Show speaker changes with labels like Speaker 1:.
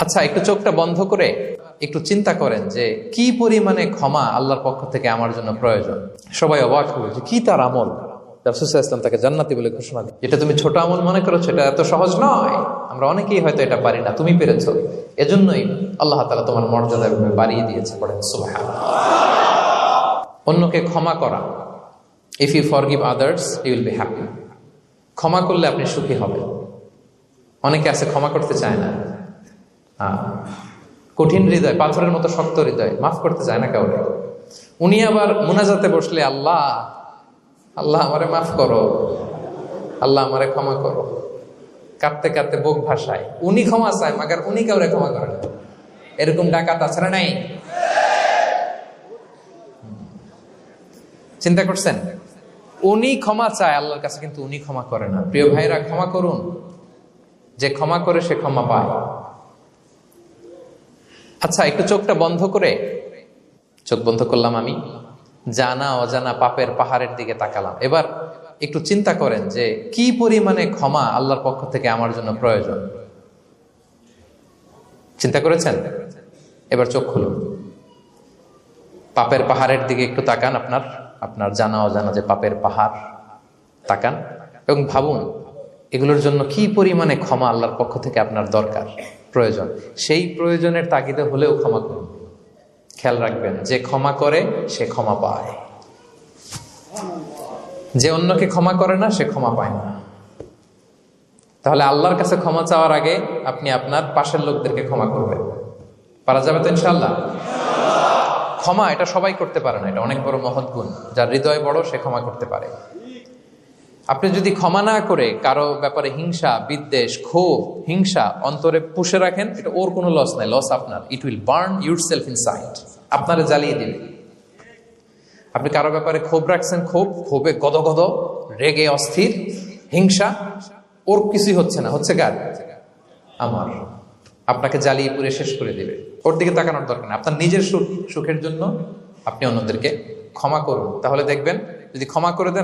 Speaker 1: আচ্ছা একটু চোখটা বন্ধ করে একটু চিন্তা করেন যে কি পরিমাণে ক্ষমা আল্লাহর পক্ষ থেকে আমার জন্য প্রয়োজন? সবাই অবাক হবে কি তার আমল? ইসলাম তাকে জান্নাতি বলে ঘোষণা দিই এটা তুমি ছোট আমল মনে করছ? এটা এত সহজ নয়। আমরা অনেকেই হয়তো এটা পারি না। তুমি পেরেছ। এজন্যই আল্লাহ তালা তোমার মর্যাদা বাড়িয়ে দিয়েছে। পড়েন সুবাহ অন্যকে ক্ষমা করা। If you forgive others you will be happy ক্ষমা করলে আপনি সুখী হবেন। অনেকে আছে, ক্ষমা করতে চায় না। কঠিন হৃদয়, পাথরের মতো শক্ত হৃদয়, মাফ করতে চায় না কাউকে। উনি আবার মুনাজাতে বসলে, আল্লাহ আল্লাহ আমারে মাফ করো, আল্লাহ আমারে ক্ষমা করো। কাঁদতে কাঁদতে বুক ভাষায় উনি ক্ষমা চায়, মাগার উনি কাউরে ক্ষমা করেন। এরকম ডাকাত আছে না নাই? চিন্তা করছেন? উনি ক্ষমা চায়, আল্লাহর কাছে কিন্তু উনি ক্ষমা করে না। প্রিয় ভাইরা ক্ষমা করুন। যে ক্ষমা করে, সে ক্ষমা পায়। আচ্ছা একটু চোখটা বন্ধ করে। চোখ বন্ধ করলাম আমি। জানা অজানা পাপের পাহাড়ের দিকে তাকালাম। এবার একটু চিন্তা করেন যে, কি পরিমাণে ক্ষমা আল্লাহর পক্ষ থেকে আমার জন্য প্রয়োজন? চিন্তা করেছেন? এবার চোখ খুলুন। পাপের পাহাড়ের দিকে একটু তাকান আপনার আপনার জানা অজানা যে পাপের পাহাড়, তাকান। এবং ভাবুন, এগুলোর জন্য কি পরিমাণে ক্ষমা আল্লাহর পক্ষ থেকে আপনার দরকার? প্রয়োজন। সেই প্রয়োজনের তাগিদে হলেও ক্ষমা করুন। খেয়াল রাখবেন, যে ক্ষমা করে, সে ক্ষমা পায়। যে অন্যকে ক্ষমা করে না, সে ক্ষমা পায় না। তাহলে আল্লাহর কাছে ক্ষমা চাওয়ার আগে আপনি আপনার পাশের লোকদেরকে ক্ষমা করবেন। পারা যাবে তো ইনশাল্লাহ ক্ষমা, এটা সবাই করতে পারে না। এটা অনেক বড় মহৎ গুণ। যার হৃদয় বড়, সে ক্ষমা করতে পারে। আপনি যদি ক্ষমা না করে কারও ব্যাপারে হিংসা, বিদ্বেষ, ক্ষোভ, হিংসা অন্তরে পুষে রাখেন, এটা ওর কোনো লস নাই লস আপনার। It will burn yourself inside আপনারা জ্বালিয়ে দিবে। আপনি কারও ব্যাপারে ক্ষোভ রাখছেন, ক্ষোভ, ক্ষোভে গদ গদ রেগে অস্থির, হিংসা, ওর কিছুই হচ্ছে না। হচ্ছে কার? আমার। আপনাকে জ্বালিয়ে পুড়ে শেষ করে দিবে। ওর দিকে তাকানোর দরকার নেই। আপনার নিজের সুখ, সুখের জন্য আপনি অন্যদেরকে ক্ষমা করুন। তাহলে দেখবেন, যদি ক্ষমা করে দেন